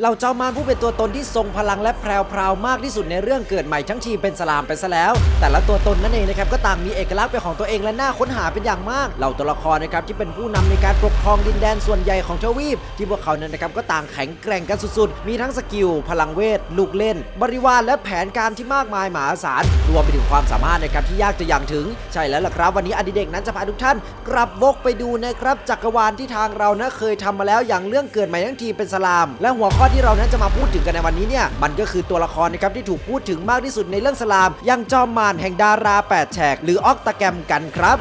เหล่าจอมมารผู้เป็นตัวตนที่ทรงพลังและแพรวมากที่สุดในเรื่องเกิดใหม่ทั้งทีมเป็นสลามไปซะแล้ว แต่ละตัวตนนั่นเองนะครับก็ต่างมีเอกลักษณ์เป็นของตัวเองและน่าค้นหาเป็นอย่างมาก เหล่าตัวละครนะครับที่เป็นผู้นำในการปกครองดินแดนส่วนใหญ่ของทวีป ที่พวกเขานั้นนะครับก็ต่างแข็งแกร่งกันสุดๆ มีทั้งสกิล พลังเวท ลูกเล่น บริวารและแผนการที่มากมายมหาศาลรวมไปถึงความสามารถในการที่ยากจะอย่างถึง ใช่แล้วล่ะครับ วันนี้อดิเด็กนั้นจะพาทุกท่าน กลับวกไปดูนะครับจักรวาลที่ทางเรานะเคยทำมาแล้วอย่างเรื่องเกิดใหม่ทั้งทีเป็นสลาม และหัวข้อที่เรานั้นจะมาพูดถึงกันในวันนี้เนี่ยมันก็คือตัวละครนะครับที่ถูกพูดถึงมากที่สุดในเรื่องสลามอย่างจอมมารแห่งดาราแปดแฉกหรือออกตาแกรมกันครับ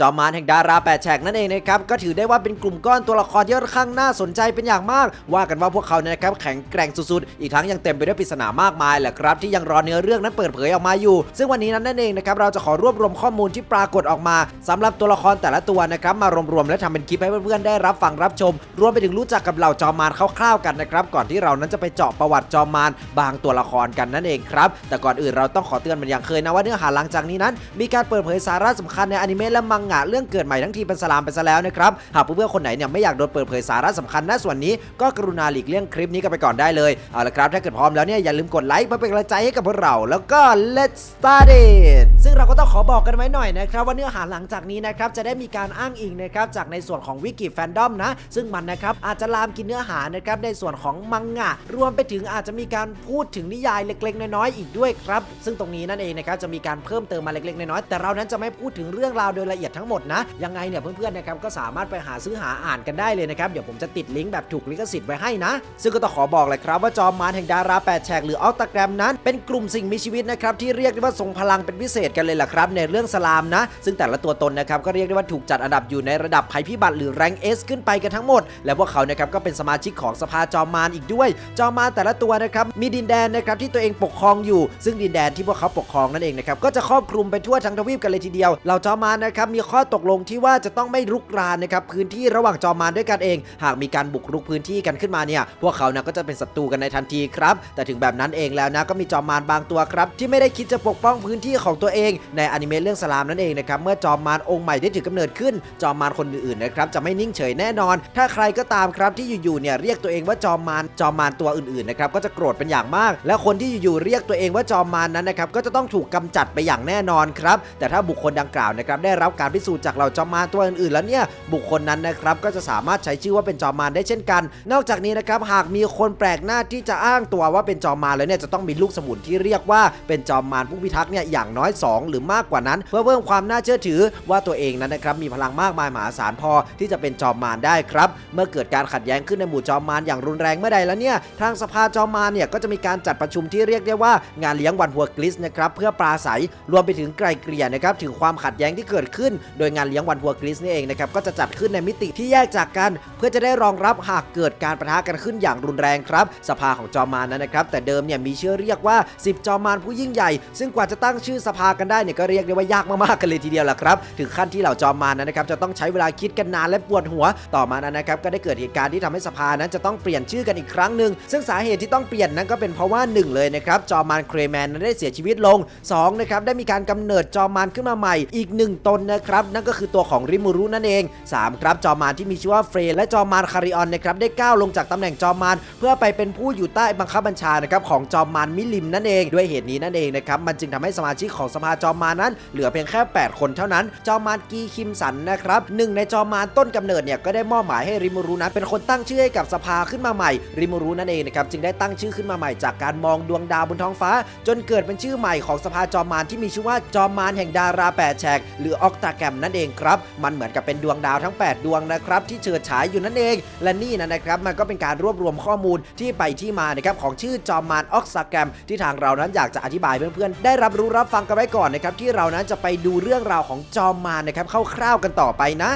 จอมมารแห่งดาราแปดแฉกนั่นเองนะครับก็ถือได้ว่าเป็นกลุ่มก้อนตัวละครที่ค่อนข้างน่าสนใจเป็นอย่างมาก ว่ากันว่าพวกเขาเนี่ยนะครับแข็งแกร่งสุดๆ อีกทั้งยังเต็มไปด้วยปริศนามากมายแหละครับที่ยังรอเนื้อเรื่องนั้นเปิดเผยออกมาอยู่ ซึ่งวันนี้นั้นนั่นเองนะครับเราจะขอรวบรวมข้อมูลที่ปรากฏออกมาสำหรับตัวละครแต่ละตัวนะครับมารวมๆและทำเป็นคลิปให้เพื่อนๆได้รับฟังรับชม รวมไปถึงรู้จักกับเหล่าจอมมารคร่าวๆกันนะครับก่อนที่เรานั้นจะไปเจาะประวัติจอมมารบางตัวละครกันนั่นเองครับแต่ก่อนอื่นเราต้องขอเตือนมันอย่างเคยนะว่าเนื้อหาหลังจากนี้นั้น มีการเปิดเผยสาระสำคัญในอนิเมะและมังงะเรื่องเกิดใหม่ทั้งทีเป็นสลามไปซะแล้วนะครับหากเพื่อนๆคนไหนเนี่ยไม่อยากโดนเปิดเผยสาระสำคัญณส่วนนี้ก็กรุณาหลีกเลี่ยงคลิปนี้กันไปก่อนได้เลยเอาละครับถ้าเกิดพร้อมแล้วเนี่ยอย่าลืมกดไลค์เพื่อเป็นกำลังใจให้กับพวกเราแล้วก็ let's start it ซึ่งเราก็ต้องขอบอกกันไว้หน่อยนะครับว่าเนื้อหาหลังจากนี้นะครับจะได้มีการอ้างอิงนะครับจากในส่วนของวิกิแฟนดอมนะซึ่งมันนะครับอาจจะลามกินเนื้อหานะครับในส่วนของมังงะ รวมไปถึงอาจจะมีการพูดถึงนิยายเล็กๆ น้อยๆอีกด้วยครับ ซึ่งตรงนี้นั่นเองนะครับจะมีการเพิ่มเติมมาเล็กๆน้อยๆแต่เรานั้นจะไม่พูดถึงเรื่องราวโดยละเอียดทั้งั้งหมดนะ ยังไงเนี่ยเพื่อนๆนะครับก็สามารถไปหาซื้อหาอ่านกันได้เลยนะครับ เดี๋ยวผมจะติดลิงก์แบบถูกลิขสิทธิ์ไว้ให้นะ ซึ่งก็ต้องขอบอกเลยครับว่าจอมมารแห่งดาราแปดแฉกหรือออตแกรมนั้น เป็นกลุ่มสิ่งมีชีวิตนะครับที่เรียกได้ว่าทรงพลังเป็นพิเศษกันเลยล่ะครับ ในเรื่องสลามนะ ซึ่งแต่ละตัวตนนะครับก็เรียกได้ว่าถูกจัดอันดับอยู่ในระดับภัยพิบัติหรือแรงเอสขึ้นไปกันทั้งหมด และพวกเขานะครับก็เป็นสมาชิกของสภาจอมมารอีกด้วย จอมมารแต่ละตัวนะครับมีดินแดนนะครับที่ตัวเองปกครองอยู่ ซึ่งดินแดนที่พวกเขาปกครองนั่นเองนะครับก็จะครอบคลุมไปทั่วทั้งทวีปกันเลยทีเดียวเหล่าจอมมารนะครับมีข้อตกลงที่ว่าจะต้องไม่รุกรานนะครับพื้นที่ระหว่างจอมมารด้วยกันเอง หากมีการบุกรุกพื้นที่กันขึ้นมาเนี่ยพวกเขานะก็จะเป็นศัตรูกันในทันทีครับ แต่ถึงแบบนั้นเองแล้วนะก็มีจอมมารบางตัวครับ ที่ไม่ได้คิดจะปกป้องพื้นที่ของตัวเองในอนิเมะเรื่องสลามนั่นเองนะครับเมื่อจอมมารองค์ใหม่ได้ถือกำเนิดขึ้น จอมมารคนอื่นๆนะครับจะไม่นิ่งเฉยแน่นอน ถ้าใครก็ตามครับที่อยู่ๆเนี่ยเรียกตัวเองว่าจอมมารจอมมารตัวอื่นๆนะครับก็จะโกรธเป็นอย่างมาก และคนที่อยู่ๆเรียกตัวเองว่าจอมมารนั้นนะครับก็จะต้องถูกกำจัดไปอย่างแน่นอนครับแต่ถ้าบุคคลดังกล่าวนะครับได้รับการพิสูจน์จากเหล่าจอมมารตัวอื่นๆ แล้วเนี่ยบุคคลนั้นนะครับก็จะสามารถใช้ชื่อว่าเป็นจอมมารได้เช่นกัน นอกจากนี้นะครับหากมีคนแปลกหน้าที่จะอ้างตัวว่าเป็นจอมมารแล้วเนี่ยจะต้องมีลูกสมุนที่เรียกว่าเป็นจอมมารผู้พิทักษ์เนี่ยอย่างน้อย 2 หรือมากกว่านั้น เพื่อเพิ่มความน่าเชื่อถือว่าตัวเองนั้นนะครับมีพลังมากมายมหาศาลพอที่จะเป็นจอมมารได้ครับ เมื่อเกิดการขัดแย้งขึ้นในหมู่จอมมารอย่างรุนแรงเมื่อใดแล้วเนี่ยทางสภาจอมมารเนี่ยก็จะมีการจัดประชุมที่เรียกได้ว่างานเลี้ยงวันหัวกลิสนะครับเพื่อปราศัยรวมไปถึงไกลเกลี่ยนะครับถึงความขัดแย้งที่เกิดขึ้นโดยงานเลี้ยงวันหัวกลิสนี่เองนะครับก็จะจัดขึ้นในมิติที่แยกจากกันเพื่อจะได้รองรับหากเกิดการประทะกันขึ้นอย่างรุนแรงครับ สภาของจอมารนั้นนะครับแต่เดิมเนี่ยมีชื่อเรียกว่า 10 จอมารผู้ยิ่งใหญ่ ซึ่งกว่าจะตั้งชื่อสภากันได้เนี่ยก็เรียกได้ว่ายากมากๆกันเลยทีเดียวล่ะครับถึงขั้นที่เหล่าจอมานั้นนะครับจะต้องใช้เวลาคิดกันนานและปวดหัว ต่อมานั้นนะครับก็ได้เกิดเหตุการณ์ที่ทำให้สภานั้นจะต้องเปลี่ยนชื่อกันอีกครั้งหนึ่งซึ่งสาเหตุที่ต้องเปลี่ยนนั้นก็เป็นเพราะว่าหนึ่งเลยนะครับจอมารเครแมนนั้นได้เสียชีวิตลงสองนะครับได้มีการกำเนิดจอมารขึ้นมาใหม่อีกหนึ่งตนนะครับนั่นก็คือตัวของริมูรุนั่นเองสามครับจอมารที่มีชื่อว่าเฟรและจอมารคาริออนนะครับได้ก้าวลงจากตำแหน่งจอมารเพื่อไปเป็นผู้อยู่ใต้บังคับบัญชานะครับของจอมารมิลิมนั่นเอง ด้วยเหตุนี้นั่นเองนะครับมันจึงทำให้สมาชิกของสภาจอมารนั้น เหลือเพียงแค่ 8 คนเท่านั้น จอมารกีคิมสันนะครับหนึ่งในจอมารต้นกำเนิดเนี่ยก็ได้มอบหมายให้ริมูรุนั้นเป็นคนตั้งชื่อให้กับสภาขึ้นมาใหม่ริมูรุนั่นเองนะครับจึงได้ตั้งชื่อขึ้นมาใหม่จากการมองดวงดาวบนท้องฟ้า จนเกิดเป็นชื่อใหม่ของสภาจอมารที่มีชื่อว่าจอมารแห่งดาราแปดแฉกหรือออกตาแกรมนั่นเองครับ มันเหมือนกับเป็นดวงดาวทั้ง 8 ดวงนะครับที่เฉิดฉายอยู่นั่นเอง และนี่นะนะครับมันก็เป็นการรวบรวมข้อมูลที่ไปที่มานะครับของชื่อจอมมานออกซาแกรมที่ทางเรานั้นอยากจะอธิบายเพื่อนๆได้รับรู้รับฟังกันไว้ก่อนนะครับที่เรานั้นจะไปดูเรื่องราวของจอมมานนะครับคร่าวๆกันต่อไปนะ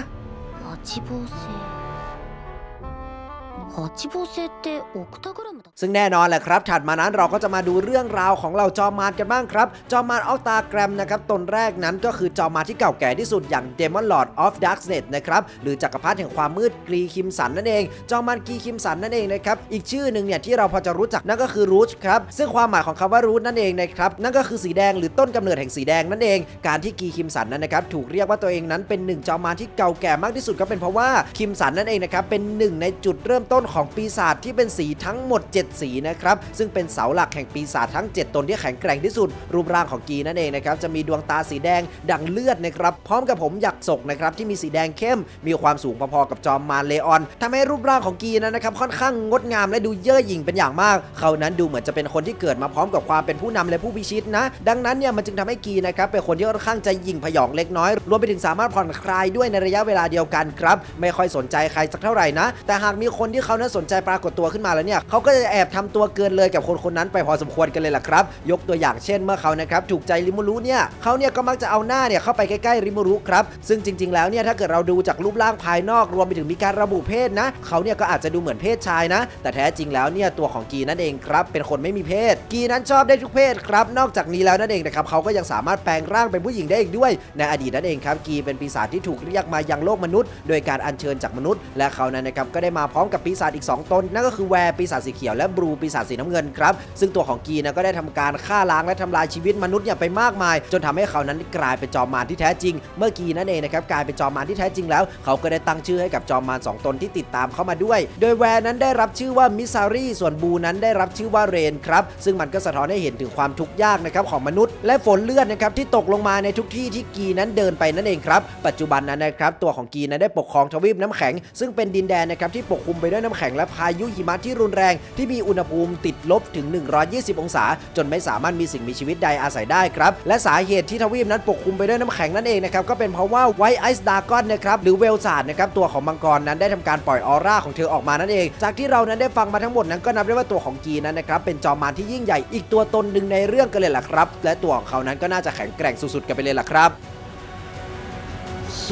待ちぼうせ 八芒星ってオクタグラムだ ซึ่งแน่นอนแหละครับ ถัดมานั้นเราก็จะมาดูเรื่องราวของเราจอมมารกันบ้างครับ จอมมารออตาแกรมนะครับ ตนแรกนั้นก็คือจอมมารที่เก่าแก่ที่สุดอย่าง Demon Lord of Darkness นะครับ หรือจักรพรรดิแห่งความมืดกรีคิมสันนั่นเอง จอมมารกรีคิมสันนั่นเองนะครับ อีกชื่อหนึ่งเนี่ยที่เราพอจะรู้จักนั่นก็คือรูชครับ ซึ่งความหมายของคำว่ารูชนั่นเองนะครับ นั่นก็คือสีแดงหรือต้นกำเนิดแห่งสีแดงนั่นเอง การที่กรีคิมสันนั้นนะครับถูกเรียกว่าตัวเองนั้นเป็นหนึ่งจอมมารที่เก่าแก่มากที่สุดก็เป็นเพราะว่าคิมสันนั่นเองนะครับเป็นหนึ่งในจุดเริ่มต้น ของปีศาจที่เป็นสีทั้งหมด 7 สีนะครับ ซึ่งเป็นเสาหลักแห่งปีศาจทั้ง 7 ตนที่แข็งแกร่งที่สุด รูปร่างของกีนั่นเองนะครับ จะมีดวงตาสีแดงดังเลือดนะครับ พร้อมกับผมหยักศกนะครับที่มีสีแดงเข้ม มีความสูงพอๆกับจอมมารเลออนทำให้รูปร่างของกีนั้นนะครับค่อนข้างงดงามและดูเย่อหยิ่งเป็นอย่างมาก เขานั้นดูเหมือนจะเป็นคนที่เกิดมาพร้อมกับความเป็นผู้นำและผู้พิชิตนะ ดังนั้นเนี่ยมันจึงทำให้กีนะครับเป็นคนที่ค่อนข้างใจหยิ่งพยองเล็กน้อย รวมไปถึงสามารถผ่อนคลายด้วยในระยะเวลาเดียวกันครับ ไม่ค่อยสนใจใครสักเท่าไหร่นะ แต่หากมีคนที่เขาานั้นสนใจปรากฏตัวขึ้นมาแล้วเนี่ยเขาก็จะแอบทำตัวเกินเลยกับคนคนนั้นไปพอสมควรกันเลยล่ะครับ ยกตัวอย่างเช่นเมื่อเขานะครับถูกใจริมูรุเนี่ยเขาเนี่ยก็มักจะเอาหน้าเนี่ยเข้าไปใกล้ๆริมูรุครับซึ่งจริง ๆ แล้วเนี่ยถ้าเกิดเราดูจากรูปร่างภายนอกรวมไปถึงมีการระบุเพศนะเขาเนี่ยก็อาจจะดูเหมือนเพศชายนะ แต่แท้จริงแล้วเนี่ยตัวของกีนั่นเองครับเป็นคนไม่มีเพศ กีนั้นชอบได้ทุกเพศครับนอกจากนี้แล้วนั่นเองนะครับเขาก็ยังสามารถแปลงร่างเป็นผู้หญิงได้อีกด้วย ในอดีตนั่นเองครับกีเป็นปีศาจที่ถูกเรียกมายังโลกมนุษย์ โดยการอัญเชิญจากมนุษย์ และเขานั้นนะครับก็ได้มาพร้อมกับปีศาจอีก 2 ตน นั่นก็คือแวร์ปีศาจสีเขียวและบลูปีศาจสีน้ำเงินครับ ซึ่งตัวของกีนะก็ได้ทำการฆ่าล้างและทำลายชีวิตมนุษย์อย่างไปมากมาย จนทำให้เขานั้นกลายเป็นจอมมารที่แท้จริง เมื่อกีนั่นเองนะครับกลายเป็นจอมมารที่แท้จริงแล้ว เขาก็ได้ตั้งชื่อให้กับจอมมารสองตนที่ติดตามเข้ามาด้วย โดยแวร์นั้นได้รับชื่อว่ามิซารีส่วนบูนั้นได้รับชื่อว่าเรนครับซึ่งมันก็สะท้อนให้เห็นถึงความทุกข์ยากนะครับของมนุษย์และฝนเลือดนะครับที่ตกลงมาในทุกที่ที่กีนั้นเดินไปนั่นเองครับปัจจุบันนั้นนะครับตัวของกีนั้นได้ปกครองทวีปน้ำแข็ง ซึ่งเป็นดินแดนนะครับที่ปกคลุมไปด้วยน้ำแข็งและพายุหิมะที่รุนแรง ที่มีอุณหภูมิติดลบถึง 120 องศา จนไม่สามารถมีสิ่งมีชีวิตใดอาศัยได้ครับและสาเหตุที่ทวีปนั้นปกคลุมไปด้วยน้ำแข็งนั่นเองนะครับก็เป็นเพราะว่าไวไอซ์ดากอนนะครับหรือเวลซาดนะครับตัวของมังกรนั้นได้ทำการปล่อยออร่าของเธอออกมานั่นเอง จากที่เรานั้นได้ฟังมาทั้งหมดนั้นก็นับได้ว่าตัวของกีนั้นนะครับเป็นจอมมารที่ยิ่งใหญ่อีกตัวตนหนึ่งในเรื่องกันเลยล่ะครับ และตัวของเขานั้นก็น่าจะแข็งแกร่งสุดๆกันไปเลยล่ะครับ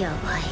やばい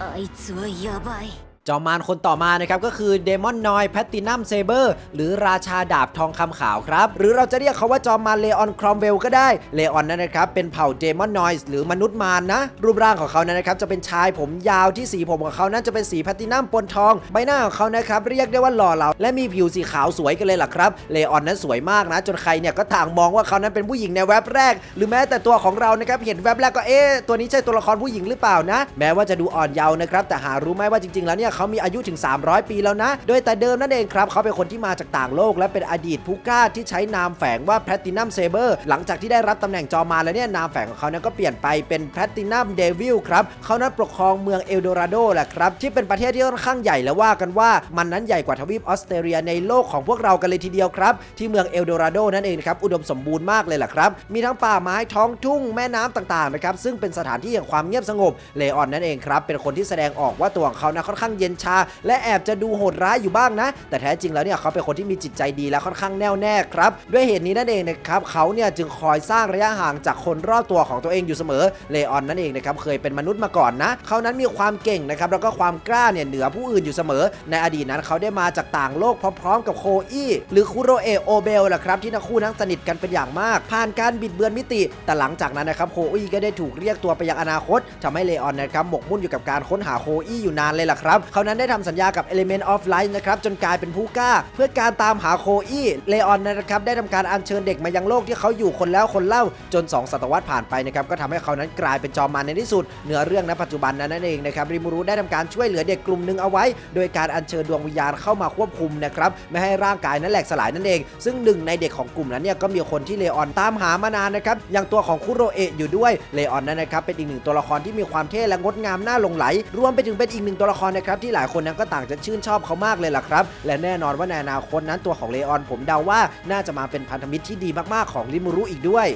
あいつはやばい จอมมารคนต่อมานะครับก็คือเดมอนนอยแพตตินัมเซเบอร์หรือราชาดาบทองคำขาวครับ หรือเราจะเรียกเขาว่าจอมมารเลออนครอมเวลก็ได้เลออนนั้นนะครับเป็นเผ่าเดมอนนอยหรือมนุษย์มารนะ รูปร่างของเขานั้นนะครับจะเป็นชายผมยาวที่สีผมของเขานั้นจะเป็นสีแพตตินัมปนทอง ใบหน้าของเขานะครับเรียกได้ว่าหล่อเหลาและมีผิวสีขาวสวยกันเลยล่ะครับเลออนนั้นสวยมากนะ จนใครเนี่ยก็ต่างมองว่าเขานั้นเป็นผู้หญิงในแว็บแรก หรือแม้แต่ตัวของเรานะครับเห็นแว็บแรกก็เอ๊ะตัวนี้ใช่ตัวละครผู้หญิงหรือเปล่านะ แม้ว่าจะดูอ่อนเยาว์นะครับแต่หารู้ไหมว่าจริงๆแล้วเนี่ยเขามีอายุถึง 300 ปีแล้วนะ โดยแต่เดิมนั่นเองครับ เขาเป็นคนที่มาจากต่างโลก และเป็นอดีตผู้กล้าที่ใช้นามแฝงว่าแพลตินัมเซเบอร์หลังจากที่ได้รับตำแหน่งจอมาแล้วเนี่ยนามแฝงของเขานั้นก็เปลี่ยนไปเป็นแพลตินัมเดวิลครับเขานั้นปกครองเมืองเอลโดราโดแหละครับที่เป็นประเทศที่ค่อนข้างใหญ่และว่ากันว่ามันนั้นใหญ่กว่าทวีปออสเตรเลียในโลกของพวกเรากันเลยทีเดียวครับ ที่เมืองเอลโดราโดนั่นเองครับอุดมสมบูรณ์มากเลยแหละครับ มีทั้งป่าไม้ท้องทุ่งแม่น้ำต่างๆนะครับซึ่งเป็นสถานที่แห่งความเงียบสงบเลออนนั่นเองครับเป็นคนที่แสดงออกว่าตัวของเขานะค่อนข้างเย็นชา และแอบจะดูโหดร้ายอยู่บ้างนะ แต่แท้จริงแล้วเนี่ยเขาเป็นคนที่มีจิตใจดีและค่อนข้างแน่วแน่ครับ ด้วยเหตุนี้นั่นเองนะครับเขาเนี่ยจึงคอยสร้างระยะห่างจากคนรอบตัวของตัวเองอยู่เสมอเลออนนั่นเองนะครับเคยเป็นมนุษย์มาก่อนนะเขานั้นมีความเก่งนะครับแล้วก็ความกล้าเนี่ยเหนือผู้อื่นอยู่เสมอ ในอดีตนั้นเขาได้มาจากต่างโลกพร้อมๆ กับโคอี้หรือคุโรเอะโอเบลแหละครับที่ทั้งคู่นั้นสนิทกันเป็นอย่างมาก ผ่านการบิดเบือนมิติ แต่หลังจากนั้นนะครับโคอี้ก็ได้ถูกเรียกตัวไปยังอนาคตทำให้เลออนนะครับหมกมุ่นอยู่กับการค้นหาโคอี้อยู่นานเลยล่ะครับเขานั้นได้ทำสัญญากับ Element of Light นะครับจนกลายเป็นผู้กล้า เพื่อการตามหาโคอี้เลออนนะครับได้ทำการอัญเชิญเด็กมายังโลกที่เขาอยู่คนแล้วคนเล่าจน 2 ศตวรรษผ่านไปนะครับก็ทำให้เขานั้นกลายเป็นจอมมารในที่สุดเนื้อเรื่องณปัจจุบันนั้นนั่นเองนะครับริมูรุได้ทำการช่วยเหลือเด็กกลุ่มหนึ่งเอาไว้ โดยการอัญเชิญดวงวิญญาณเข้ามาควบคุมนะครับไม่ให้ร่างกายนั้นแหลกสลายนั่นเอง ซึ่งหนึ่งในเด็กของกลุ่มนั้นเนี่ยก็มีคนที่เลออนตามหามานานนะครับอย่างตัวของคุโรเอะอยู่ด้วยเลออนนั้นนะครับเป็นอีกหนึ่งตัวละครที่มีความเท่และงดงามน่าหลงไหล รวมไปถึงเป็นอีกหนึ่งตัวละครนะครับที่หลายคนนั้นก็ต่างจะชื่นชอบเขามากเลยล่ะครับ และแน่นอนว่าในอนาคตนั้นตัวของเลออนผมเดาว่าน่าจะมาเป็นพันธมิตรที่ดีมากๆของริมูรุอีกด้วย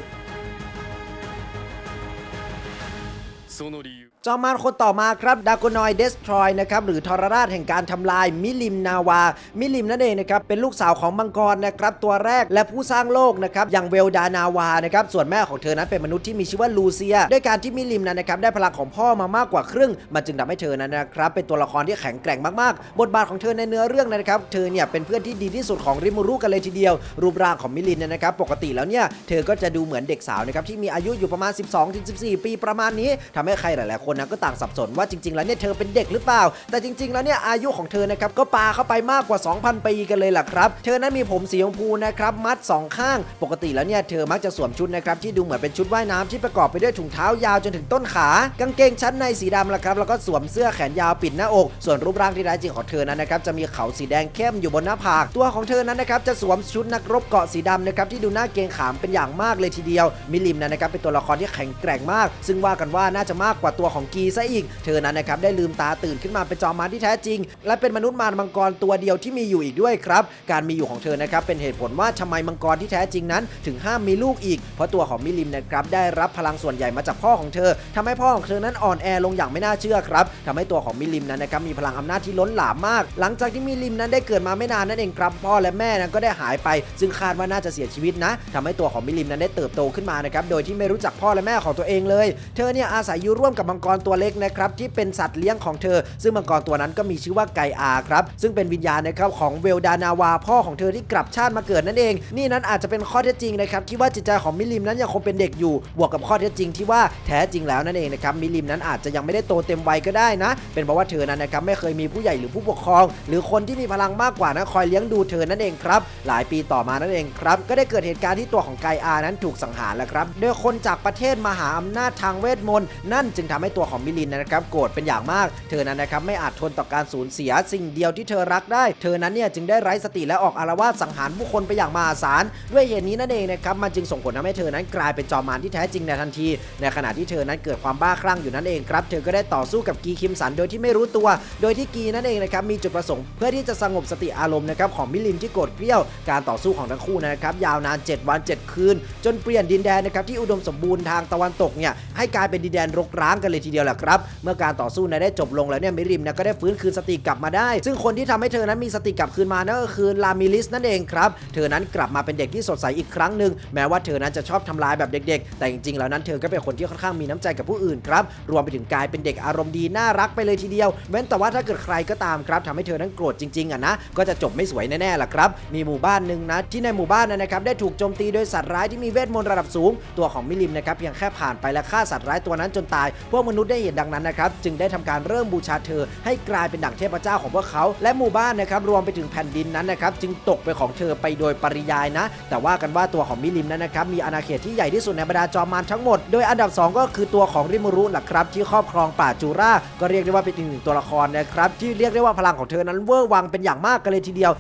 その理由 由 จอมารคนต่อมาครับดากอนอยเดสทรอยนะครับหรือทรราชแห่งการทำลายมิลิมนาวา มิลิมนั่นเองนะครับเป็นลูกสาวของมังกรนะครับตัวแรกและผู้สร้างโลกนะครับอย่างเวลดานาวานะครับส่วนแม่ของเธอนั้นเป็นมนุษย์ที่มีชื่อว่าลูเซีย ด้วยการที่มิลิมนั้นนะครับได้พลังของพ่อมามากกว่าครึ่ง มันจึงทำให้เธอนั้นนะครับเป็นตัวละครที่แข็งแกร่งมากๆ บทบาทของเธอในเนื้อเรื่องนะครับเธอเนี่ยเป็นเพื่อนที่ดีที่สุดของริมูรุกันเลยทีเดียว รูปร่างของมิลินเนี่ยนะครับปกติแล้วเนี่ยเธอก็จะดูเหมือนเด็กสาวนะครับที่มีอายุอยู่ประมาณ 12-14 ปีประมาณนี้ทำให้ใครหลายๆคนนะก็ต่างสับสนว่าจริง ๆ แล้วเนี่ยเธอเป็นเด็กหรือเปล่า แต่จริง ๆ แล้วเนี่ยอายุของเธอนะครับก็ปาเข้าไปมากกว่า 2,000 ปีกันเลยล่ะครับ เธอนั้นมีผมสีชมพูนะครับมัดสองข้าง ปกติแล้วเนี่ยเธอมักจะสวมชุดนะครับที่ดูเหมือนเป็นชุดว่ายน้ำที่ประกอบไปด้วยถุงเท้ายาวจนถึงต้นขากางเกงชั้นในสีดำละครับแล้วก็สวมเสื้อแขนยาวปิดหน้าอก ส่วนรูปร่างที่แท้จริงของเธอนั้นนะครับจะมีเขาสีแดงเข้มอยู่บนหน้าผากตัวของเธอนั้นนะครับจะสวมชุดนักรบเกาะสีดำนะครับที่ดูน่าเกรงขามเป็นอย่างมากเลยทีเดียวมิลิมนั้นนะครับเป็นตัวละครที่แข็งแกร่งมาก ซึ่งว่ากันว่าน่าจะมากกว่าตัวของกีซะอีก เธอนั้นนะครับได้ลืมตาตื่นขึ้นมาเป็นจอมมารที่แท้จริง และเป็นมนุษย์มารมังกรตัวเดียวที่มีอยู่อีกด้วยครับการมีอยู่ของเธอนะครับเป็นเหตุผลว่าทำไมมังกรที่แท้จริงนั้น ถึงห้ามมีลูกอีก เพราะตัวของมิลิมนะครับได้รับพลังส่วนใหญ่มาจากพ่อของเธอทำให้พ่อของเธอนั้นอ่อนแอลงอย่างไม่น่าเชื่อครับทำให้ตัวของมิลิมนั้นนะครับมีพลังอำนาจที่ล้นหลามมาก หลังจากที่มิลิมนั้นได้เกิดมาไม่นานนั่นเองครับพ่อและแม่นั้นก็ได้หายไป ซึ่งคาดว่าน่าจะเสียชีวิตนะทำให้ตัวของมิลิมนั้นได้เติบโตขึ้นมานะครับโดยที่ไม่รู้จักพ่อและแม่ของตัวเองเลย เธอเนี่ยอาศัยอยู่ร่วมกับมังกรตัวเล็กนะครับที่เป็นสัตว์เลี้ยงของเธอ ซึ่งมังกรตัวนั้นก็มีชื่อว่าไกอาครับซึ่งเป็นวิญญาณนะครับของเวลดานาวาพ่อของเธอที่กลับชาติมาเกิดนั่นเอง นี่นั้นอาจจะเป็นข้อเท็จจริงนะครับที่ว่าจิตใจของมิลิมนั้นยังคงเป็นเด็กอยู่ บวกกับข้อเท็จจริงที่ว่าแท้จริงแล้วนั่นเองนะครับมิลิมนั้นอาจจะยังไม่ได้โตเต็มวัยก็ได้นะ เป็นเพราะว่าเธอนั้นนะครับไม่เคยมีผู้ใหญ่หรือผู้ปกครอง หรือคนที่มีพลังมากกว่านะคอยเลี้ยงดูเธอนั่นเองครับหลายปีต่อมานั่นเองครับก็ได้เกิดเหตุการณ์ที่ตัวของไกอานั้นถูกสังหารแล้วครับโดยคนจากประเทศมหาอำนาจทางเวทมนต์นั่นจึงทำให้ตัวของมิลินนะครับโกรธเป็นอย่างมาก เธอนั้นนะครับไม่อาจทนต่อการสูญเสียสิ่งเดียวที่เธอรักได้ เธอนั้นเนี่ยจึงได้ไร้สติและออกอารวาสสังหารผู้คนไปอย่างมหาศาลด้วยเหตุนี้นั่นเองนะครับมันจึงส่งผลทำให้เธอนั้นกลายเป็นจอมมารที่แท้จริงในทันที ในขณะที่เธอนั้นเกิดความบ้าคลั่งอยู่นั่นเองครับเธอก็ได้ต่อสู้กับกีคิมสันโดยที่ไม่รู้ตัว โดยที่กีนั่นเองนะครับมีจุดประสงค์เพื่อที่จะสงบสติอารมณ์นะครับของมิลินที่โกรธเกรี้ยวการต่อสู้ของทั้งคู่นะครับยาวนาน 7 วัน 7 คืน จนเปลี่ยนดินแดนนะครับที่อุดมสมบูรณ์ทางตะวันตกเนี่ยให้กลายเป็นดินแดนรกร้างกันเลยทีเดียวแหละครับ เมื่อการต่อสู้นั้นได้จบลงแล้วเนี่ยมิริมเนี่ยก็ได้ฟื้นคืนสติกลับมาได้ ซึ่งคนที่ทำให้เธอนั้นมีสติกลับคืนมานั่นก็คือลามิลิสนั่นเองครับ เธอนั้นกลับมาเป็นเด็กที่สดใสอีกครั้งหนึ่งแม้ว่าเธอนั้นจะชอบทำลายแบบเด็ก ๆ แต่จริงๆแล้วนั้นเธอก็เป็นคนที่ค่อนข้างมีน้ำใจกับผู้อื่นครับรวมไปถึงกลายเป็นเด็กอารมณ์ดีน่ารักไปเลยทีเดียวเว้นแต่ว่าถ้าเกิดใครก็ตามครับทำให้เธอนั้นโกรธจริงๆอะนะก็จะจบไม่สวยแน่ๆล่ะครับ มีหมู่บ้านหนึ่งนะที่ในหมู่บ้านนั้นนะครับได้ถูกโจมตีโดยสัตว์ร้ายที่มีเวทมนต์ระดับสูง ตัวของมิลิมนะครับเพียงแค่ผ่านไปและฆ่าสัตว์ร้ายตัวนั้นจนตายพวกมนุย์ได้เห็นดังนั้นนะครับจึงได้ทำการเริ่มบูชาเธอ ให้กลายเป็นดั่งเทพเจ้าของพวกเขา และหมู่บ้านนะครับรวมไปถึงแผ่นดินนั้นนะครับจึงตกเป็นของเธอไปโดยปริยายนะ แต่ว่ากันว่าตัวของมิลิมนั้นนะครับมีอาณาเขตที่ใหญ่ที่สุดในบรรดาจอมมารทั้งหมด โดยอันดับ 2 ก็คือตัวของริมูรุแหละครับที่ครอบครองป่าจูราก็เรียกได้ว่าเป็นอีกหนึ่งตัวละครนะครับที่เรียกได้ว่าพลังของเธอนั้นเวอร์วังเป็นอย่างมากกันเลยทีเดียว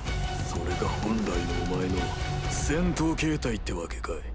それが本来のお前の戦闘形態ってわけかい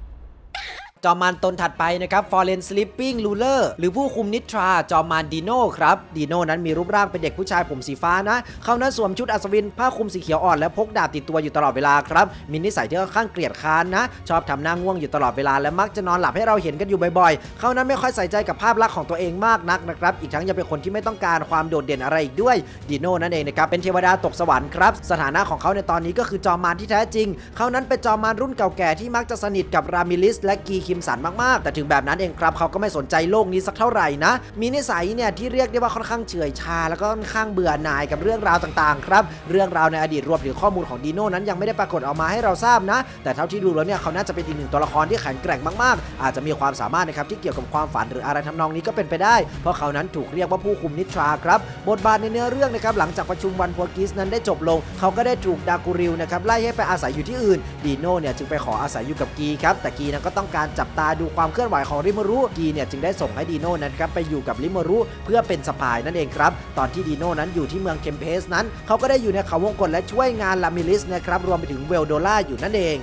จอมมารตนถัดไปนะครับ Foreign Sleeping Ruler หรือผู้คุมนิทรา จอมมารดีโน่ครับดีโน่นั้นมีรูปร่างเป็นเด็กผู้ชายผมสีฟ้านะ เขานั้นสวมชุดอัศวิน ผ้าคลุมสีเขียวอ่อนและพกดาบติดตัวอยู่ตลอดเวลาครับมีนิสัยที่ค่อนข้างเกลียดค้านนะ ชอบทำหน้าง่วงอยู่ตลอดเวลาและมักจะนอนหลับให้เราเห็นกันอยู่บ่อยๆ เขานั้นไม่ค่อยใส่ใจกับภาพลักษณ์ของตัวเองมากนักนะครับอีกทั้งยังเป็นคนที่ไม่ต้องการความโดดเด่นอะไรอีกด้วยดีโน่นั่นเองนะครับเป็นเทวดาตกสวรรค์ครับสถานะของเขาในตอนนี้ก็คือจอมมารที่แท้จริง เขานั้นเป็นจอมมารรุ่นเก่าแก่ที่มักจะสนิทกับรามิลิสและกีคิมสันมากๆ แต่ถึงแบบนั้นเองครับเขาก็ไม่สนใจโลกนี้สักเท่าไหร่นะ มีนิสัยเนี่ยที่เรียกได้ว่าค่อนข้างเฉื่อยชา แล้วก็ค่อนข้างเบื่อหน่ายกับเรื่องราวต่างๆครับ เรื่องราวในอดีตรวมถึงข้อมูลของดีโน่นั้นยังไม่ได้ปรากฏออกมาให้เราทราบนะ แต่เท่าที่ดูแล้วเนี่ยเขาน่าจะเป็นอีกหนึ่งตัวละครที่แข็งแกร่งมากๆ อาจจะมีความสามารถนะครับที่เกี่ยวกับความฝันหรืออะไรทำนองนี้ก็เป็นไปได้ เพราะเขานั้นถูกเรียกว่าผู้คุมนิทราครับ บทบาทในเนื้อเรื่องนะครับหลังจากประชุมวันพัวกิสนั้นได้จบลง เขาก็ได้ถูกดากูริลนะครับไล่ให้ไปอาศัยอยู่ที่อื่นดีโน่เนี่ยจึงไปขออาศัยอยู่กับกีครับแต่กีนั้นก็ต้องการจับตาดูความเคลื่อนไหวของริมารุกีเนี่ยจึงได้ส่งให้ดีโน่นั้นครับไปอยู่กับริมารุเพื่อเป็นสปายนั่นเองครับ ตอนที่ดีโน่นั้นอยู่ที่เมืองเคมเพสนั้นเขาก็ได้อยู่ในเขาวงกตและช่วยงานลามิลิสนะครับรวมไปถึงเวลโดล่าอยู่นั่นเอง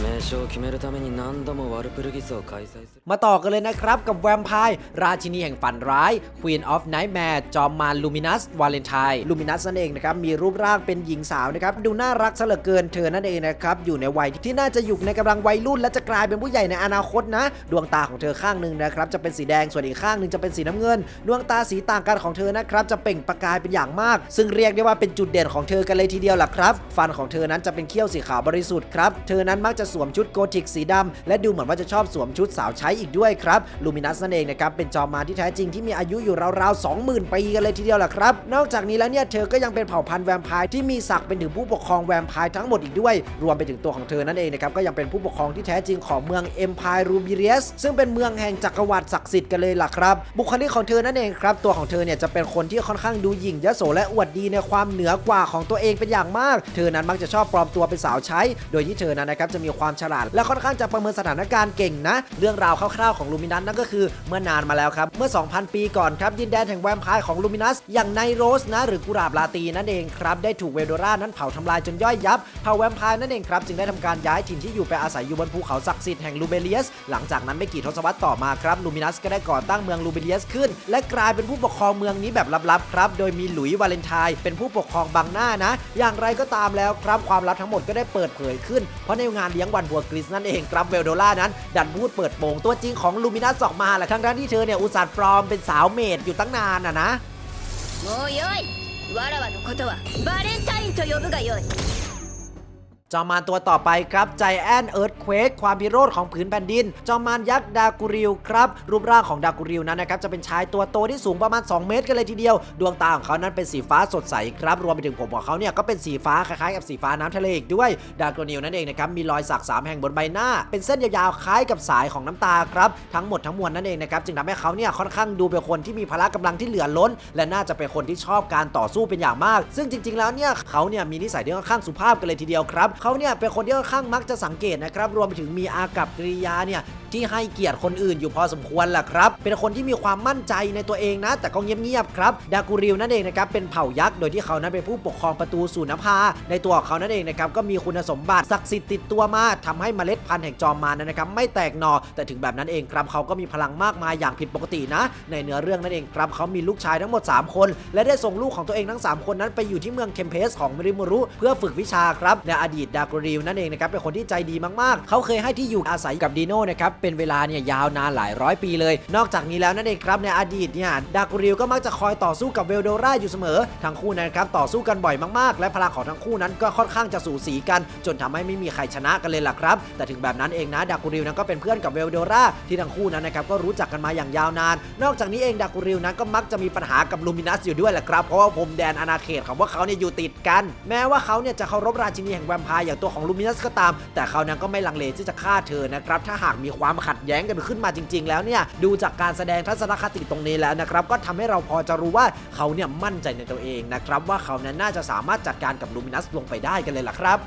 今回は散々だったからね 名称を決めるために何度もワルプルギスを開催する มาต่อกันเลยนะครับกับแวมไพร์ราชินีแห่งฝันร้าย Queen of Nightmare จอมมารลูมินัสวาเลนไทน์ลูมินัสนั่นเองนะครับ มีรูปร่างเป็นหญิงสาวนะครับ ดูน่ารักซะเหลือเกินเธอนั่นเองนะครับ อยู่ในวัยที่น่าจะอยู่ในกำลังวัยรุ่น และจะกลายเป็นผู้ใหญ่ในอนาคตนะ ดวงตาของเธอข้างหนึ่งนะครับ จะเป็นสีแดงส่วนอีกข้างหนึ่งจะเป็นสีน้ำเงิน ดวงตาสีต่างกันของเธอนะครับจะเปล่งประกายเป็นอย่างมาก ซึ่งเรียกได้ว่าเป็นจุดเด่นของเธอกันเลยทีเดียวล่ะครับ ฟันของเธอนั้นจะเป็นเขี้ยวสีขาวบริสุทธิ์ครับเธอนั้นมักจะ สวมชุดโกธิกสีดำและดูเหมือนว่าจะชอบสวมชุดสาวใช้อีกด้วยครับลูมินัสนั่นเองนะครับเป็นจอมมารที่แท้จริงที่มีอายุอยู่ราวๆ20,000ปีกันเลยทีเดียวล่ะครับ นอกจากนี้แล้วเนี่ยเธอก็ยังเป็นเผ่าพันธุ์แวมไพร์ที่มีศักดิ์เป็นถึงผู้ปกครองแวมไพร์ทั้งหมดอีกด้วย รวมไปถึงตัวของเธอนั่นเองนะครับก็ยังเป็นผู้ปกครองที่แท้จริงของเมืองเอ็มพายรูบิเรียสซึ่งเป็นเมืองแห่งจักรวรรดิศักดิ์สิทธิ์กันเลยล่ะครับ บุคลิกของเธอนั่นเองครับตัวของเธอเนี่ยจะเป็นคนที่ค่อนข้างดูหยิ่งยโสและอวดดีในความเหนือกว่าของตัวเองเป็นอย่างมาก เธอนั้นมักจะชอบปลอมตัวเป็นสาวใช้ โดยที่เธอนั้นนะครับจะมีความฉลาด และค่อนข้างจะประเมินสถานการณ์เก่งนะ เรื่องราวคร่าวๆของลูมินัสนั่นก็คือเมื่อนานมาแล้วครับ เมื่อ 2,000 ปีก่อนครับดินแดนแห่งแวมไพร์ของลูมินัสอย่างไนโรสนะ หรือกุหลาบลาตีนั่นเองครับได้ถูกเวโดรานั้นเผาทำลายจนย่อยยับเผ่าแวมไพร์นั่นเองครับจึงได้ทำการย้ายถิ่นที่อยู่ไปอาศัยอยู่บนภูเขาศักดิ์สิทธิ์แห่งลูเบเลียสหลังจากนั้นไม่กี่ทศวรรษต่อมาครับลูมินัสก็ได้ก่อตั้งเมืองลูเบเลียสขึ้น และกลายเป็นผู้ปกครองเมืองนี้แบบลับๆครับโดยมีหลุยวาเลนไทน์เป็นผู้ปกครองบังหน้านะ อย่างไรก็ตามแล้วครับความลับทั้งหมดก็ได้เปิดเผยขึ้น เพราะในงานเลี้ยงวันบัวกริสนั่นเองครับเวลโดล่านั้น ดันพูดเปิดโปงตัวจริงของลูมินัสออกมาแหละทั้งๆที่เธอเนี่ยอุตส่าห์ปลอมเป็นสาวเมดอยู่ตั้งนานอ่ะนะ もうよいわらわのことはバレンタインと呼ぶがよい จอมารตัวต่อไปครับใจแอนเอิร์ธเควกความพิโรธของผืนแผ่นดิน จอมารยักษ์ดากูริวครับ รูปร่างของดากูริวนั้นนะครับ จะเป็นชายตัวโตที่สูงประมาณ 2 เมตรกันเลยทีเดียว ดวงตาของเขานั้นเป็นสีฟ้าสดใสครับ รวมไปถึงผมของเขาเนี่ย ก็เป็นสีฟ้าคล้ายๆกับสีฟ้าน้ำทะเลอีกด้วย ดากูริวนั่นเองนะครับ มีรอยสักสามแห่งบนใบหน้า เป็นเส้นยาวๆคล้ายกับสายของน้ำตาครับ ทั้งหมดทั้งมวลนั่นเองนะครับ จึงทำให้เขาเนี่ยค่อนข้างดูเป็นคนที่มีพละกำลังที่เหลือล้น และน่าจะเป็นคนที่ชอบการต่อสู้เป็นอย่างมาก ซึ่งจริง ๆ แล้วเนี่ยเขาเนี่ยมีนิสัยที่ค่อนข้างสุภาพกันเลยทีเดียวครับเขาเนี่ยเป็นคนที่ค่อนข้างมักจะสังเกตนะครับรวมไปถึงมีอากับกิริยาเนี่ยที่ให้เกียรติคนอื่นอยู่พอสมควรแหละครับ เป็นคนที่มีความมั่นใจในตัวเองนะ แต่ก็เงียบๆครับ ดากูริวนั่นเองนะครับ เป็นเผ่ายักษ์ โดยที่เขานั้นเป็นผู้ปกครองประตูสู่นภา ในตัวของเขานั่นเองนะครับ ก็มีคุณสมบัติศักดิ์สิทธิ์ติดตัวมาทำให้เมล็ดพันธุ์แห่งจอมมารนั้นนะครับ ไม่แตกหนอ แต่ถึงแบบนั้นเองครับ เขาก็มีพลังมากมายอย่างผิดปกตินะ ในเนื้อเรื่องนั่นเองครับ เขามีลูกชายทั้งหมด 3 คน และได้ส่งลูกของตัวเองทั้ง 3 คนนั้นไปอยู่ที่เมืองเทมเพสของมริมุรุ เพื่อฝึกวิชาครับ ในอดีตดากูริวนั่นเองนะครับเป็นคนที่ใจดีมากๆ เขาเคยให้ที่อยู่อาศัยกับดีโน่นะครับเป็นเวลาเนี่ยยาวนานหลายร้อยปีเลย นอกจากนี้แล้วนั่นเองครับในอดีตเนี่ยดากูริวก็มักจะคอยต่อสู้กับเวลโดราอยู่เสมอ ทั้งคู่นะครับต่อสู้กันบ่อยมากๆ และพลังของทั้งคู่นั้นก็ค่อนข้างจะสูสีกัน จนทำให้ไม่มีใครชนะกันเลยล่ะครับ แต่ถึงแบบนั้นเองนะดากูริวนั้นก็เป็นเพื่อนกับเวลโดราที่ทั้งคู่นั้นนะครับก็รู้จักกันมาอย่างยาวนาน นอกจากนี้เองดากูริวนั้นก็มักจะมีปัญหากับลูมินัสอยู่ด้วยแหละครับเพราะว่าพรมแดนอาณาเขตของพวกเขาเนี่ยอยู่ติดกัน แม้ว่าเขาเนี่ยจะเคารพราชินีแห่งแวมไพรอย่างตัวของลูมินัสก็ตาม แต่เขานั้นก็ไม่ลังเลที่จะฆ่าเธอนะครับถ้าหากมีความขัดแย้งกันขึ้นมาจริง ๆ แล้วเนี่ยดูจากการแสดงทัศนคติตรงนี้แล้วนะครับก็ทำให้เราพอจะรู้ว่าเขาเนี่ยมั่นใจในตัวเองนะครับว่าเขานั้นน่าจะสามารถจัดการกับลูมินัสลงไปได้กันเลยล่ะครับ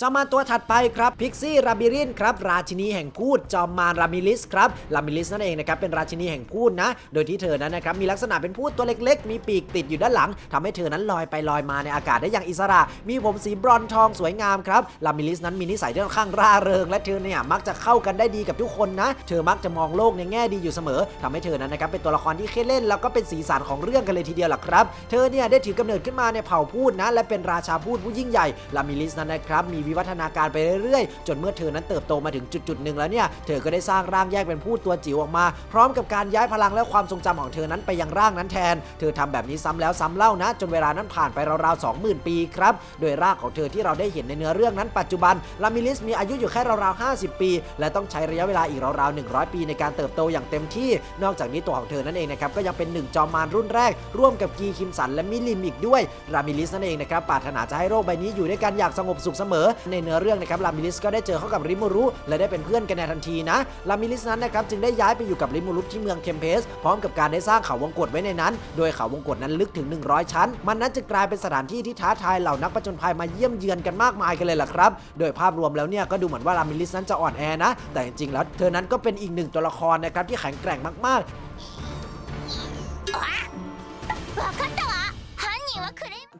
จอมมารตัวถัดไปครับพิกซี่ราบิรินครับราชินีแห่งพูดจอมมารรามิลิสครับรามิลิสนั่นเองนะครับเป็นราชินีแห่งพูดนะ โดยที่เธอนั้นนะครับมีลักษณะเป็นพูดตัวเล็กๆ มีปีกติดอยู่ด้านหลัง ทำให้เธอนั้นลอยไปลอยมาในอากาศได้อย่างอิสระ มีผมสีบรอนทองสวยงามครับรามิลิสนั้นมีนิสัยที่ค่อนข้างร่าเริง และเธอเนี่ยมักจะเข้ากันได้ดีกับทุกคนนะ เธอมักจะมองโลกในแง่ดีอยู่เสมอ ทำให้เธอนั้นนะครับเป็นตัวละครที่เคเล่นแล้วก็เป็นสีสันของเรื่องกันเลยทีเดียวล่ะครับ เธอเนี่ยได้ถือกำเนิดขึ้นมาในเผ่าพูดนะและเป็นราชาพูดผู้ยิ่งใหญ่รามิลิสนั้นนะครับมีวิวัฒนาการไปเรื่อยๆ จนเมื่อเธอนั้นเติบโตมาถึงจุดๆหนึ่งแล้วเนี่ยเธอก็ได้สร้างร่างแยกเป็นพูดตัวจิ๋วออกมา พร้อมกับการย้ายพลังและความทรงจำของเธอนั้นไปยังร่างนั้นแทน เธอทำแบบนี้ซ้ำแล้วซ้ำเล่านะ จนเวลานั้นผ่านไปราวๆ20,000 ปีครับโดยร่างของเธอที่เราได้เห็นในเนื้อเรื่องนั้นปัจจุบันลามิลิสมีอายุอยู่แค่ราวๆ50 ปี และต้องใช้ระยะเวลาอีกราวๆ100 ปีในการเติบโตอย่างเต็มที่ นอกจากนี้ตัวของเธอนั่นเองนะครับก็ยังเป็นหนึ่งจอมมารรุ่นแรก ร่วมกับกีคิมสันและมิลิมอีกด้วยรามิลิสนั่นเองนะครับปรารถนาจะให้โลกใบนี้อยู่ด้วยกันอย่างสงบสุขเสมอ ในเนื้อเรื่องนะครับรามิลิสก็ได้เจอเข้ากับริมูรุและได้เป็นเพื่อนกันในทันทีนะรามิลิสนั้นนะครับจึงได้ย้ายไปอยู่กับริมูรุที่เมืองเทมเพส พร้อมกับการได้สร้างเขาวงกตไว้ในนั้น โดยเขาวงกตนั้นลึกถึง 100 ชั้น มันนั้นจะกลายเป็นสถานที่ที่ท้าทายเหล่านักผจญภัยมาเยี่ยมเยือนกันมากมายกันเลยล่ะครับ โดยภาพรวมแล้วเนี่ยก็ดูเหมือนว่ารามิลิสนั้นจะอ่อนแอนะ แต่จริงๆแล้วเธอนั้นก็เป็นอีกหนึ่งตัวละครนะครับที่แข็งแกร่งมากๆ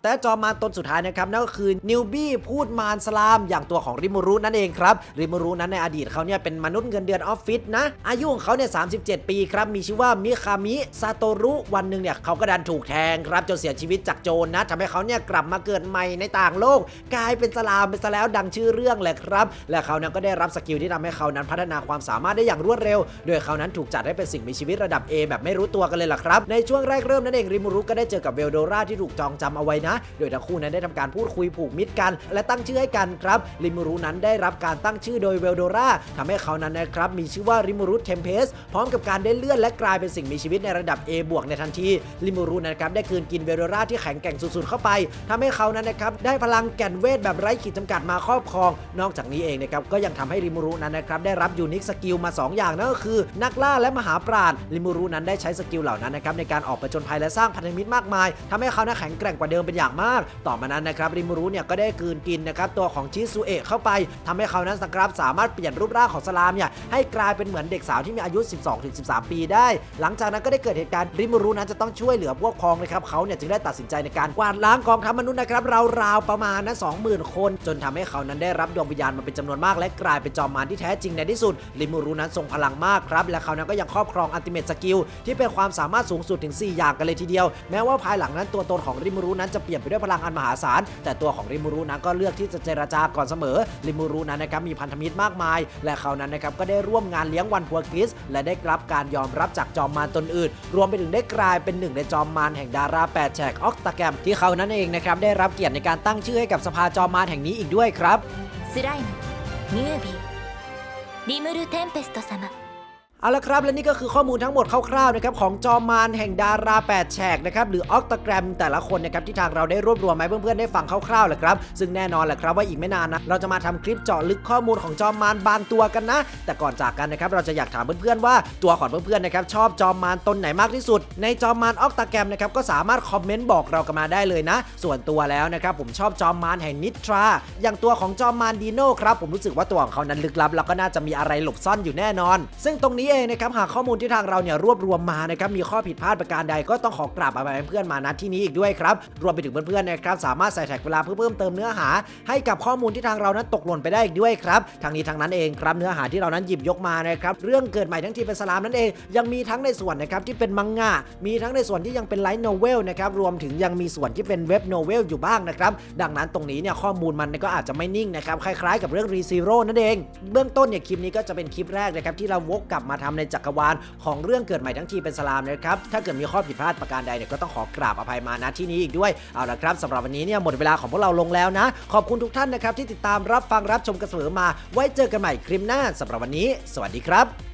แต่จอมารตนสุดท้ายนะครับนั่นก็คือนิวบี้พูดมารสลาม อย่างตัวของริมูรุนั่นเองครับริมูรุนั้นในอดีตเขาเนี่ยเป็นมนุษย์เงินเดือนออฟฟิศนะ อายุของเขาเนี่ยสาปีครับมีชื่อว่ามิคามิซาโตรุวันหนึ่งเนี่ยเขาก็ดันถูกแทงครับจนเสียชีวิตจากโจรนะทำให้เขาเนี่ยกลับมาเกิดใหม่ในต่างโลก กลายเป็นสลามไปซะแล้วดังชื่อเรื่องแหละครับ และเขาเนี่ยก็ได้รับสกิลที่ทำให้เขานั้นพัฒนาความสามารถได้อย่างรวดเร็ว โดยเขานั้นถูกจัดให้เป็นสิ่งมีชีวิตระดับ A แบบไม่รู้ตัวกันเลยล่ะครับในช่วงแรกเริ่มนั่นเองริมูรุก็ได้เจอกับเวลโดราที่ถูกจองจำเอาไวนะ โดยทั้งคู่นั้นได้ทำการพูดคุยผูกมิตรกัน และตั้งชื่อให้กันครับ ริมูรุนั้นได้รับการตั้งชื่อโดยเวลโดราทำให้เขานั้นนะครับมีชื่อว่าริมูรุเทมเพสพร้อมกับการได้เลื่อนและกลายเป็นสิ่งมีชีวิตในระดับ A บวกในทันทีริมูรุนะครับได้คืนกินเวลโดราที่แข็งแกร่งสุดๆเข้าไปทำให้เขานั้นนะครับได้พลังแก่นเวทแบบไร้ขีดจำกัดมาครอบครอง นอกจากนี้เองนะครับก็ยังทำให้ริมูรุนั้นนะครับได้รับยูนิคสกิลมา 2 อย่างนั่นก็คือ นักล่าและมหาปราชญ์ริมูรุนั้นได้ใช้สกิลเหล่านั้นนะครับในการออกไปจนภัยและสร้างพันธมิตรมากมายทำให้เขานั้นแข็งแกร่งกว่าเดิมเป็นอย่างมาก ต่อมานั้นนะครับริมูรุเนี่ยก็ได้กืนกินนะครับตัวของชิซุเอะเข้าไปทำให้เขานั้นนะครับสามารถเปลี่ยนรูปร่างของสลามเนี่ยให้กลายเป็นเหมือนเด็กสาวที่มีอายุ 12-13 ปีได้ หลังจากนั้นก็ได้เกิดเหตุการณ์ริมูรุนั้นจะต้องช่วยเหลือพวกพ้องนะครับเขาเนี่ยจึงได้ตัดสินใจในการกวาดล้างกองทัพมนุษย์นะครับราวๆประมาณนะ20,000 คน จนทำให้เขานั้นได้รับดวงวิญญาณมาเป็นจำนวนมาก และกลายเป็นจอมมารที่แท้จริงในที่สุดริมูรุนั้นทรงพลังมากครับและเขานั้นก็ยังครอบครองอัลติเมทสกิลที่เป็นความสามารถสูงสุดถึง 4 อย่างกันเลยทีเดียว แม้ว่าภายหลังนั้นตัวตนของริมูรุนั้นจะเปลี่ยนไปด้วยพลังอันมหาศาลแต่ตัวของริมูรุนั้นก็เลือกที่จะเจรจาก่อนเสมอริมูรุนั้นนะครับมีพันธมิตรมากมาย และเขานั้นนะครับก็ได้ร่วมงานเลี้ยงวันพัวกิสและได้รับการยอมรับจากจอมมารตนอื่น รวมไปถึงได้กลายเป็นหนึ่งในจอมมารแห่งดาราแปดแฉกออกตาแกรมที่เขานั้นเองนะครับได้รับเกียรติในการตั้งชื่อให้กับสภาจอมมารแห่งนี้อีกด้วยครับ スライムニュービーリムルテンペスト様 เอาละครับ และนี่ก็คือข้อมูลทั้งหมดคร่าวๆนะครับของจอมารแห่งดารา8แฉกนะครับหรือออกตาแกรมแต่ละคนนะครับที่ทางเราได้รวบรวมมาเพื่อนๆได้ฟังคร่าวๆแหละครับซึ่งแน่นอนแหละครับว่าอีกไม่นานนะเราจะมาทำคลิปเจาะลึกข้อมูลของจอมารบางตัวกันนะ แต่ก่อนจากกันนะครับเราจะอยากถามเพื่อนๆว่าตัวของเพื่อนๆนะครับชอบจอมารตนไหนมากที่สุด ในจอมารออกตาแกรมนะครับก็สามารถคอมเมนต์บอกเรากันมาได้เลยนะ ส่วนตัวแล้วนะครับผมชอบจอมารแห่งนิทรา อย่างตัวของจอมารดีโน่ครับผมรู้สึกว่าตัวของเขานั้นลึกลับแล้วก็น่าจะมีอะไรหลบซ่อนอยู่แน่นอน ซึ่งตรงนี้เองนะครับหากข้อมูลที่ทางเราเนี่ยรวบรวมมานะครับมีข้อผิดพลาดประการใดก็ต้องขอกราบอภัยเพื่อนมาณที่นี้อีกด้วยครับรวมไปถึงเพื่อนๆนะครับสามารถใส่แท็กเวลาเพื่อเพิ่มเติมเนื้อหา ให้กับข้อมูลที่ทางเรานั้นตกหล่นไปได้อีกด้วยครับทางนี้ทางนั้นเองครับเนื้อหาที่เรานั้นหยิบยกมานะครับเรื่องเกิดใหม่ทั้งทีเป็นสลามนั่นเองยังมีทั้งในส่วนนะครับที่เป็นมังงะมีทั้งในส่วนที่ยังเป็นไลท์โนเวลนะครับรวมถึงยังมีส่วนที่เป็นเว็บโนเวลอยู่บ้างนะครับดังนั้นตรงนี้เนี่ยข้อมูลมันก็อาจจะไม่นิ่งนะครับคล้ายๆ กับเรื่องรีซีโร่นั่นเอง เบื้องต้นเนี่ยคลิปนี้ก็จะเป็นคลิปแรกนะครับที่เราวกกลับมาทำในจักรวาลของเรื่องเกิดใหม่ทั้งทีเป็นสลามนะครับ ถ้าเกิดมีข้อผิดพลาดประการใดเนี่ยก็ต้องขอกราบอภัยมาณที่นี้อีกด้วย เอาละครับสำหรับวันนี้เนี่ยหมดเวลาของพวกเราลงแล้วนะ ขอบคุณทุกท่านนะครับที่ติดตามรับฟังรับชมกันเสมอมา ไว้เจอกันใหม่คลิปหน้าสำหรับวันนี้ สวัสดีครับ